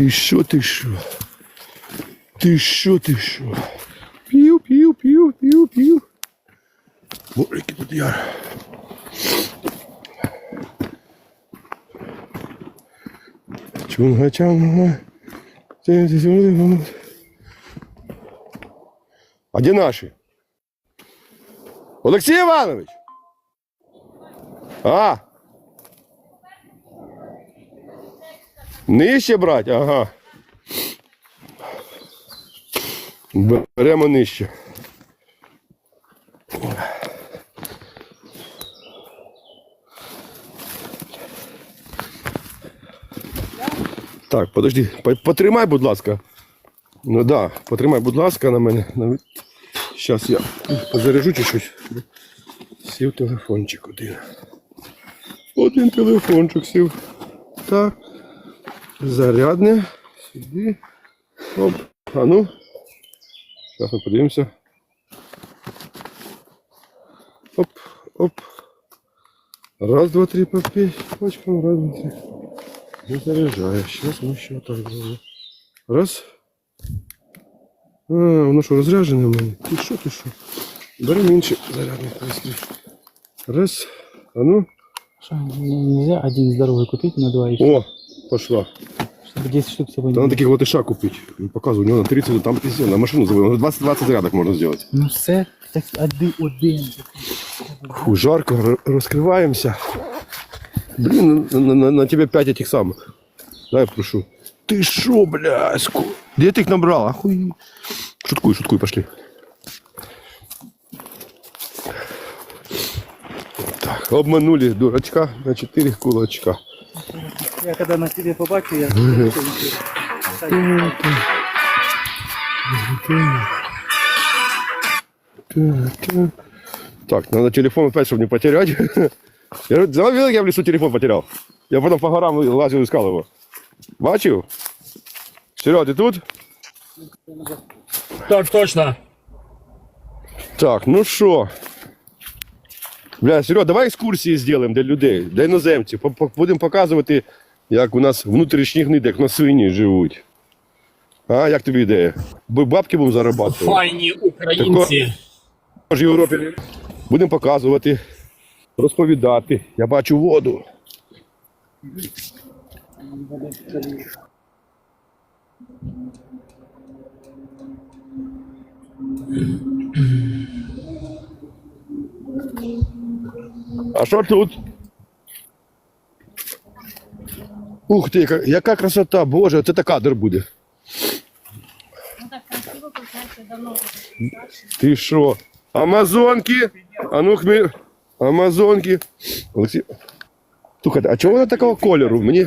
Ти що, ти що? Ти що, ти що? Пів, пів, пів, пів. Боже, який тут яр. Чунга чанга. А де наші? Олексій Іванович! А! Нижче брать? Ага. Беремо нижче. Так, подожди, потримай, будь ласка. Ну да, потримай, будь ласка, на мене. Зараз я позаряжу щось. Сів телефончик один. Один телефончик сів. Так. Зарядне. Сюди. Оп. А ну. Зараз ми подивимося. Оп, оп. Раз, два, три, по пять пачкам, раз, два, три. Не заряджає. Сейчас ми ще отак зробимо. Раз. А, воно що, розряджене в мене? Ти що, ти що? Бери інший зарядний пристрій. Раз. А ну. Что, нельзя один здоровый купить на два еще, О, пошла. чтобы 10 штук с собой Та не на таких латыша купить. Показываю, у него на 30, там пиздец, на машину заводил. 20-20 зарядок можно сделать. Ну все, так один, один. Фу, жарко, р- розкриваємося. Блін, на, на, на, на тебе 5 этих самых. Дай прошу. Ти шо, бля, ску... Де ти їх набрал? Ахуй. Шуткуй, шуткуй, пошли. Так, обманули дурачка на 4 кулачка. Я когда на тебе побачу, я... Так, надо телефон опять, чтобы не потерять. Я говорю, давай видел, я в лесу телефон потерял. Я потом по горам лазил, искал его. Бачив? Серега, ты тут? Так точно. Так, ну що? Бля, Серега, давай екскурсії зробимо для людей, для іноземців. Будемо показувати, як у нас внутрішні гниди, як на свині живуть. А, як тобі ідея? Бо бабки будемо зарабатувати. Файні українці. в Європі. Будемо показувати, розповідати. Я бачу воду. А що тут? Ух ти, яка, яка красота, Боже, це така кадр буде. Ну так красиво, получается, давно. Ти що? Амазонки? А ну хмі... Амазонки. Олексій. Слухайте, а чого вона такого кольору? Мені,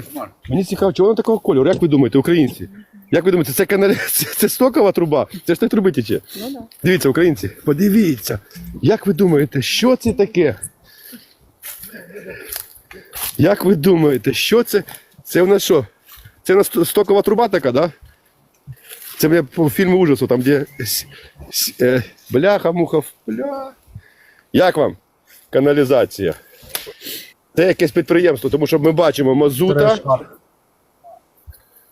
мені цікаво, чого вона такого кольору? Як ви думаєте, українці? Як ви думаєте, це каналі... це, це стокова труба? Це ж так труби тече. Ну да. Дивіться, українці, подивіться. Як ви думаєте, що це таке? Як ви думаєте, що це? Це у нас що? Це у нас стокова труба така, да? Це мене по фільму ужасу, там, де с- с- е, бляха, муха, бля. Як вам каналізація? Це якесь підприємство, тому що ми бачимо мазута.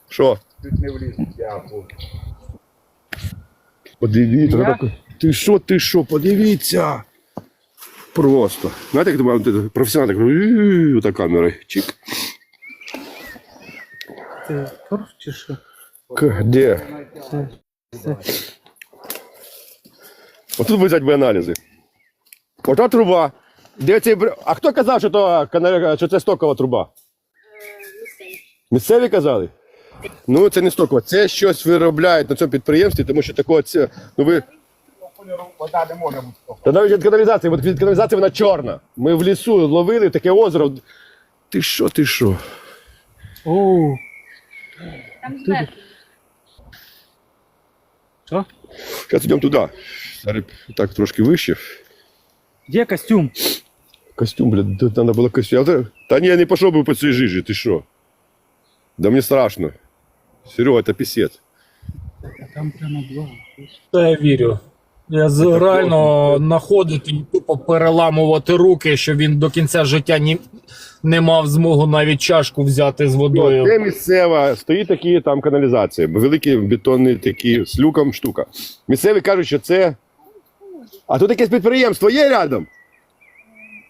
Що? Подивіться, Я? таке- ти що, ти що, подивіться. Просто. Знаєте, як думаю, професіонал так, «Ю-ю-ю», камера. Чик. Це торф чи що? К- Де? Це, це. Отут взяти би аналізи. Ота труба. Де бр- А хто казав, що, то, канал- що це стокова труба? Місцеві казали? Ну, це не стокова, це щось виробляють на цьому підприємстві, тому що такого це. Ну ви. Та навіть від каналізації, от від каналізації вона чорна. Ми в лісу ловили таке озеро. Ти що, ти що? О, Там зверху. що? Зараз йдемо туди. Зараз так трошки вище. Де костюм? Костюм, блядь, тут треба було костюм. Я Та ні, я не пішов би по цій жижі, ти що? Да мені страшно. Серега, це пісець. А Там прямо два. Та я вірю. Я з- реально знаходити і тупо переламувати руки, що він до кінця життя ні, не мав змогу навіть чашку взяти з водою. Це місцева, стоїть такі там каналізації, великі бетонні такі з люком штука. Місцеві кажуть, що це. А тут якесь підприємство є рядом?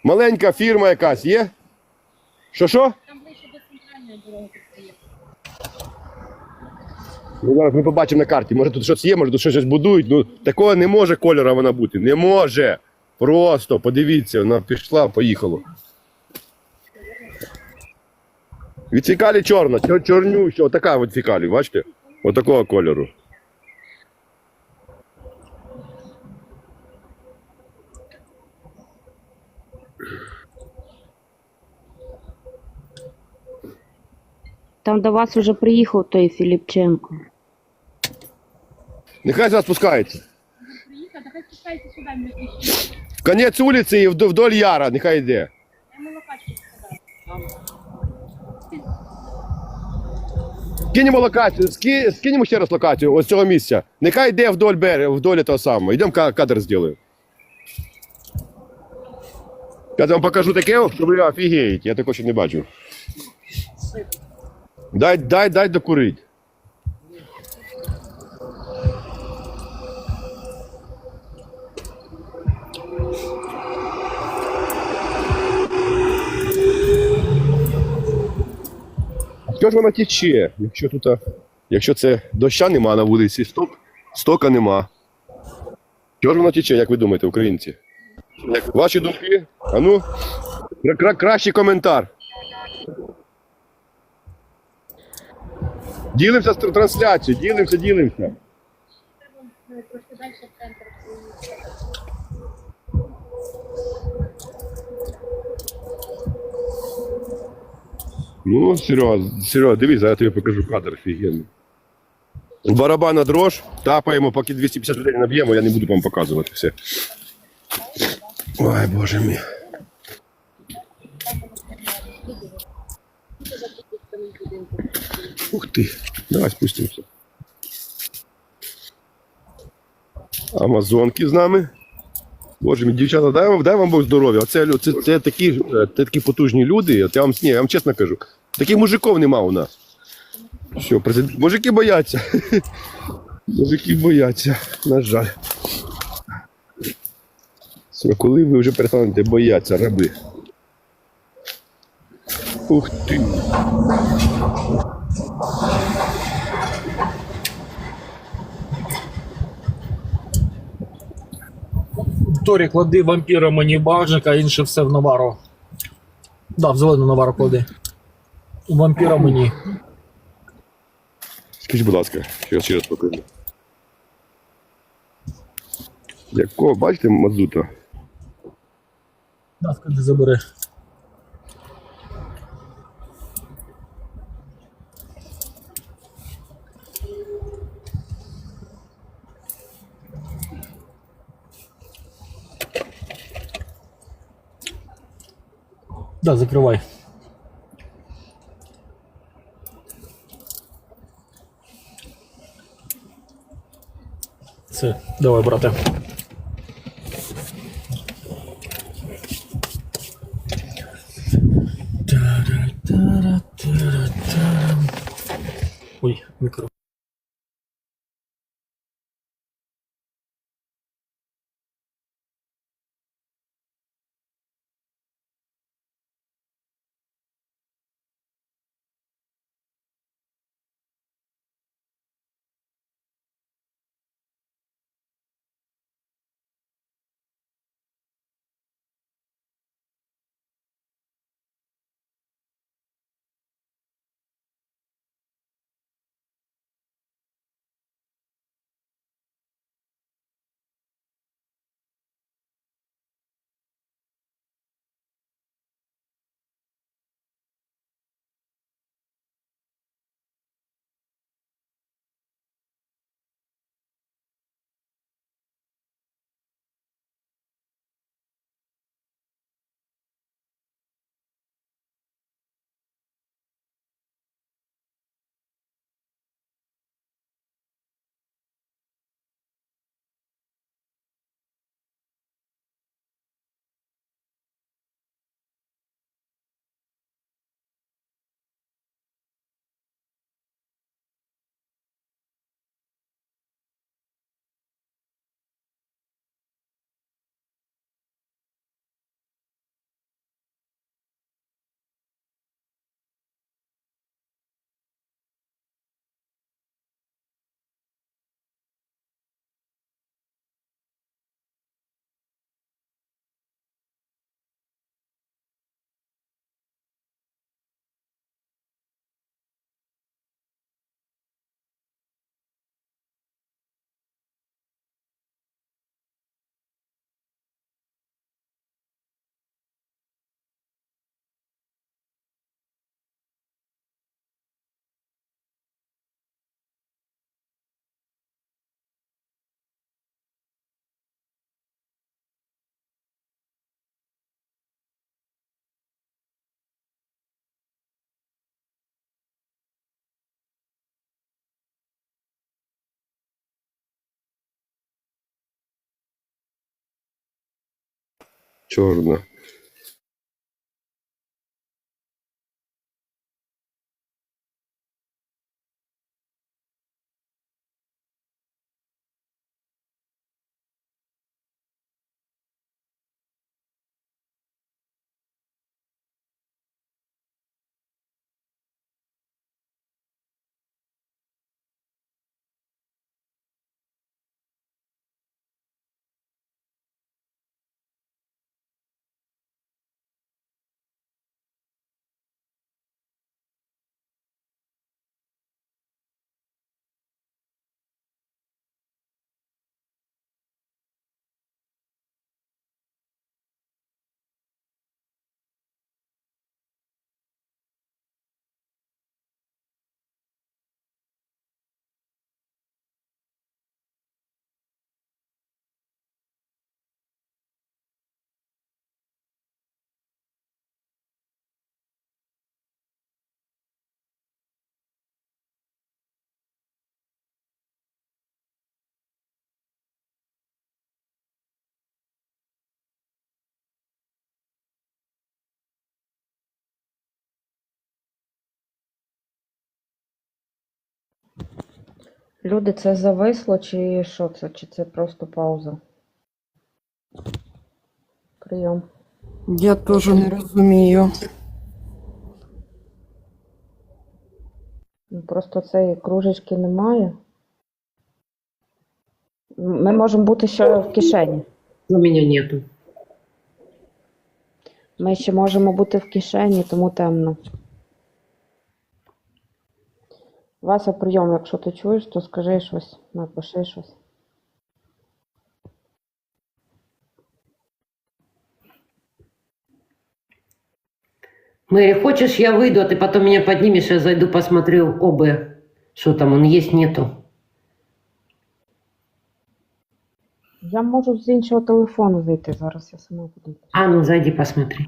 Маленька фірма якась є? Що що? Там ближче до центральної дороги підприємства. Ну, зараз ми побачимо на карті. Може тут щось є, може тут щось будують. Ну такого не може кольора вона бути. Не може. Просто подивіться, вона пішла, поїхала. Від фікалі чорна, чор- чорнюща, отака от фікалі, бачите? Отакого кольору. Там до вас уже приїхав той Філіпченко. Нехай зараз спускається. Приїхав, давай спускайся сюди, ми пішли. В конець вулиці і вд- вдоль яра, нехай йде. Я молокачку сказав. Кинемо локацію, ски, скинемо ще раз локацію ось цього місця. Нехай йде вдоль берега, вдоль того самого. Йдемо ка- кадр зробимо. Я вам покажу таке, що ви офігієте, я такого ще не бачу. Дай, дай, дай докурить. Що ж вона тече, якщо тут, якщо це доща нема на вулиці, сток, стока нема. Що ж вона тече, як ви думаєте, українці? Ваші думки? А ну, кра- кра- кращий коментар. Ділимося з трансляцією, ділимося, ділимося. Треба е, трошки далі в центр. Ну, Серега, Серега, дивись, я тобі покажу кадр офігенний. Барабана дрож, тапаємо, поки 250 людей наб'ємо, я не буду вам показувати все. Ой, боже мій. Ух ти, давай спустимося. Амазонки з нами. Боже мій, дівчата, дай вам, дай вам Бог здоров'я. Оце, це, це, такі, е, це такі потужні люди. От я вам, ні, я вам чесно кажу. Таких мужиків нема у нас. Що, президент... Мужики бояться. Мужики бояться, на жаль. Все, коли ви вже перестанете боятися, раби. Ух ти. Торі, клади вампіра мені багажник, а інше все в навару. Да, в зелену навару клади. Вампіра мені. Скажіть, будь ласка, ще раз, ще раз покажу. Якого, бачите, мазута? Да, скажи, забери. Да, закривай. Все, давай, брате. Чорна. Люди, це зависло, чи що це? Чи це просто пауза? Прийом. Я теж не розумію. Ну, Просто цієї кружечки немає. Ми можемо бути ще в кишені. У мене нету. Ми ще можемо бути в кишені, тому темно. Вася, прийом, якщо ти чуєш, то скажи щось, напиши щось. Мэри, хочешь, я выйду, а ты потом меня поднимешь, я зайду посмотрю ОБ. Что там, он есть, нету? Я можу з іншого телефону зайти зараз, я сама подивлюсь. А, ну зайди посмотри.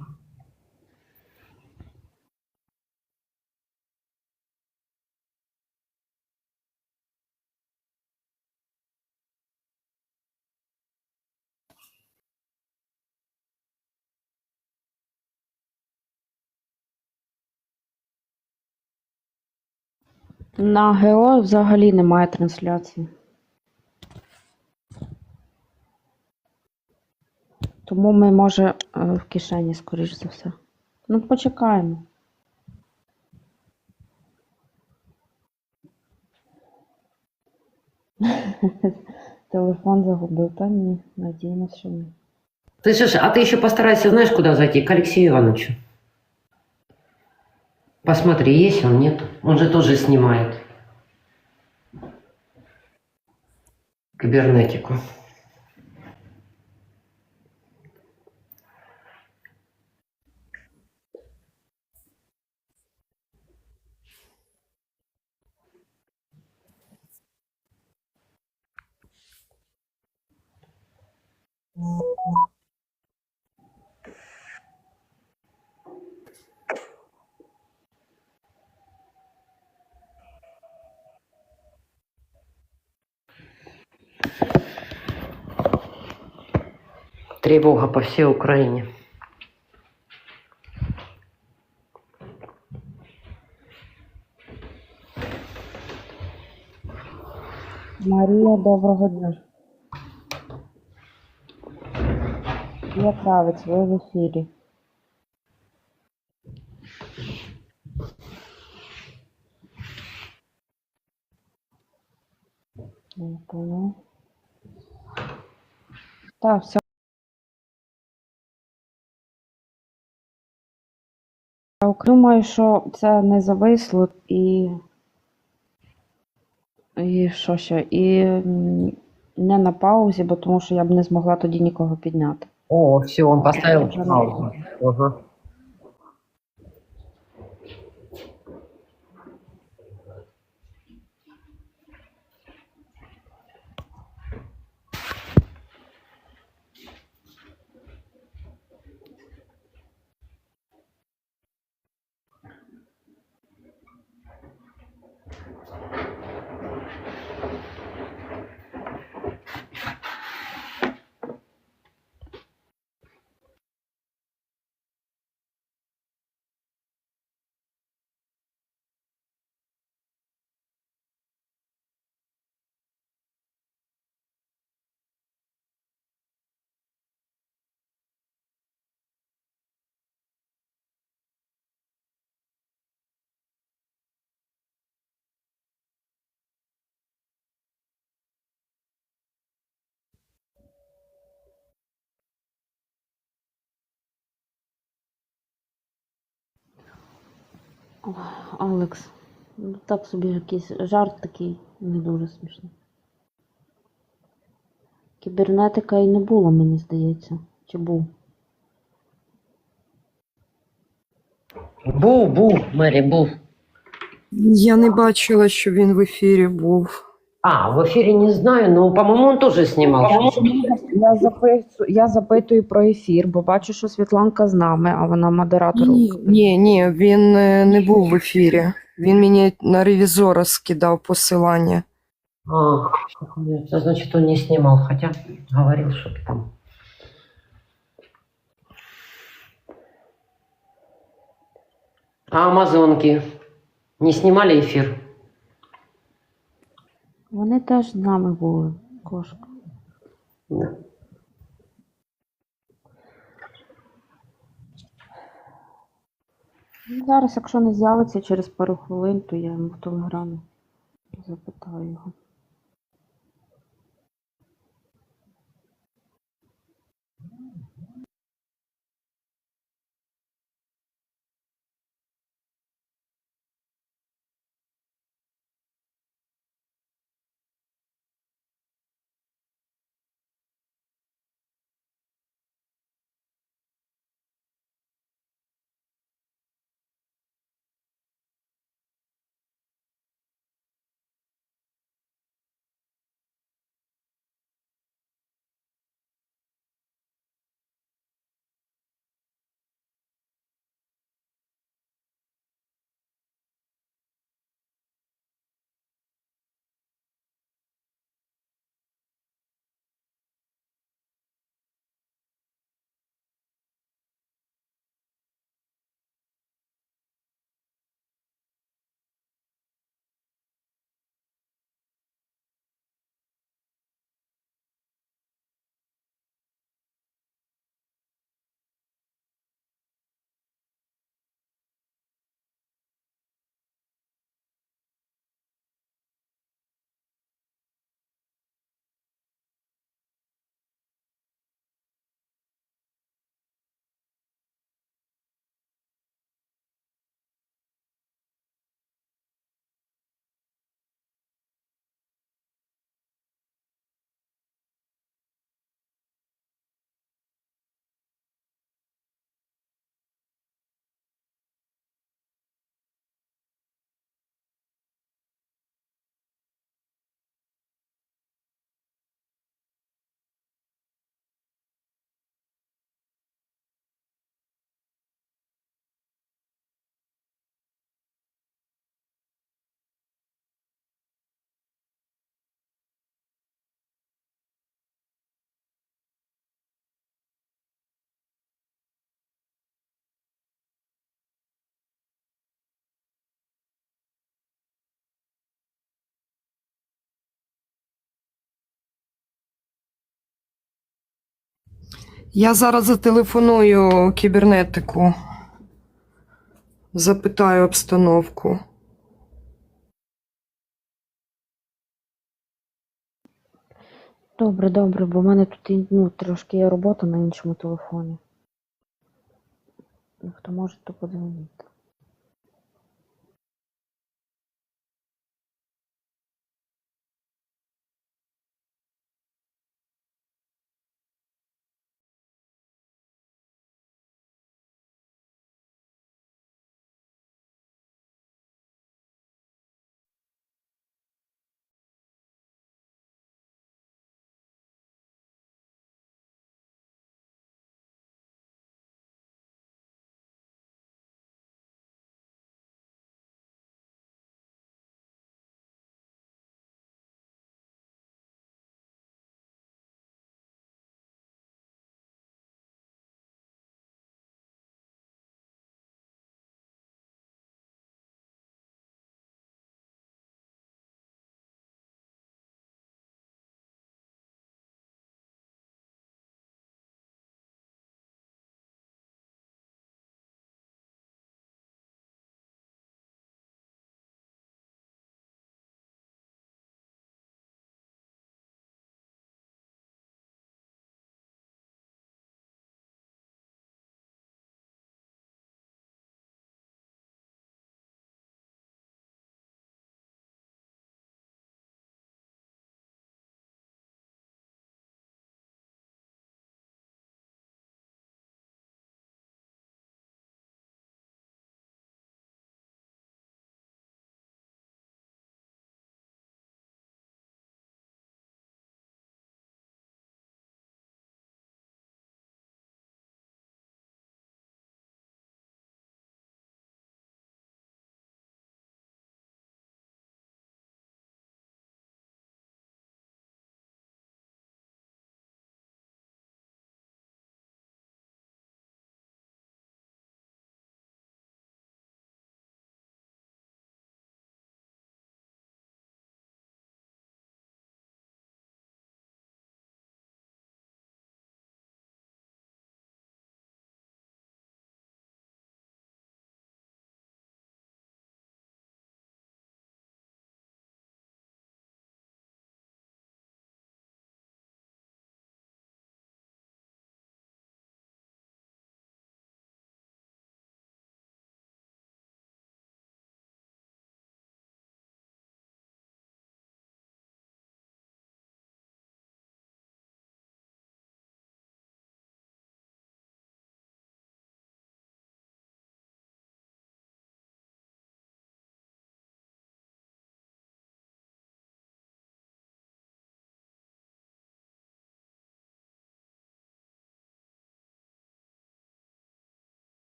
На ГО взагалі немає трансляції. Тому ми, може, е, в кишені, скоріш за все. Ну, почекаємо. Телефон загубив, та ні, надіємося, що ні. Слышишь, а ты еще постарайся, знаешь, куда зайти? К Алексею Ивановичу. Посмотри, есть он, нет. Он же тоже снимает. Кибернетику. Тревога по всей Украине. Марія, доброго дня. Я Кравець, ви в ефірі. Не понял. Так, все. Думаю, що це не зависло і. І що ще? І не на паузі, бо тому що я б не змогла тоді нікого підняти. О, все, он поставил паузу. Ага. Алекс, ну так собі якийсь жарт такий не дуже смішний. Кібернетика і не було, мені здається. Чи був? Був, був, Мері, був. Я не бачила, що він в ефірі був. А, в эфире не знаю, но, по-моему, он тоже снимал. Я запитую, я запитую про ефір, бо бачу, що Світланка з нами, а вона модератор. Ні, ні, ні, він е, не був в ефірі. Він мені на ревізора скидав посилання. А, это значит, он не снимал, хотя говорил что-то там. А амазонки не снимали эфир? Вони теж з нами були, кошка. Да. Ну, Зараз, якщо не з'явиться через пару хвилин, то я йому в телеграмі запитаю його. Я зараз зателефоную кібернетику. Запитаю обстановку. Добре, добре, бо в мене тут ну, трошки є робота на іншому телефоні. Хто може, то подзвонити.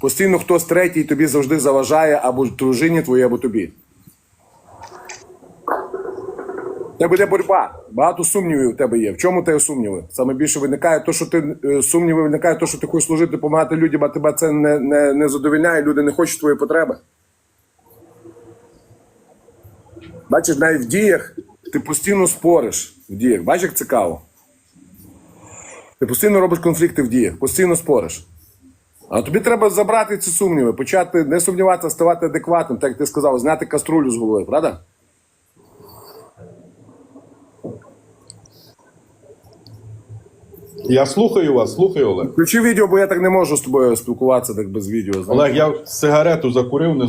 Постійно хтось третій тобі завжди заважає або дружині твоїй, або тобі. У тебе йде боротьба. Багато сумнівів у тебе є. В чому тебе сумніви? Саме більше виникає то, що ти е, сумніви виникає, то, що ти хочеш служити, допомагати людям, а тебе це не, не, не задовільняє, люди не хочуть твої потреби. Бачиш, навіть в діях ти постійно спориш в діях. Бачиш, як цікаво? Ти постійно робиш конфлікти в діях, постійно спориш. А тобі треба забрати ці сумніви, почати не сумніватися, ставати адекватним, так як ти сказав, зняти каструлю з голови, правда? Я слухаю вас, слухаю, Олег. Включи відео, бо я так не можу з тобою спілкуватися так без відео. знаєш. Олег, я сигарету закурив, не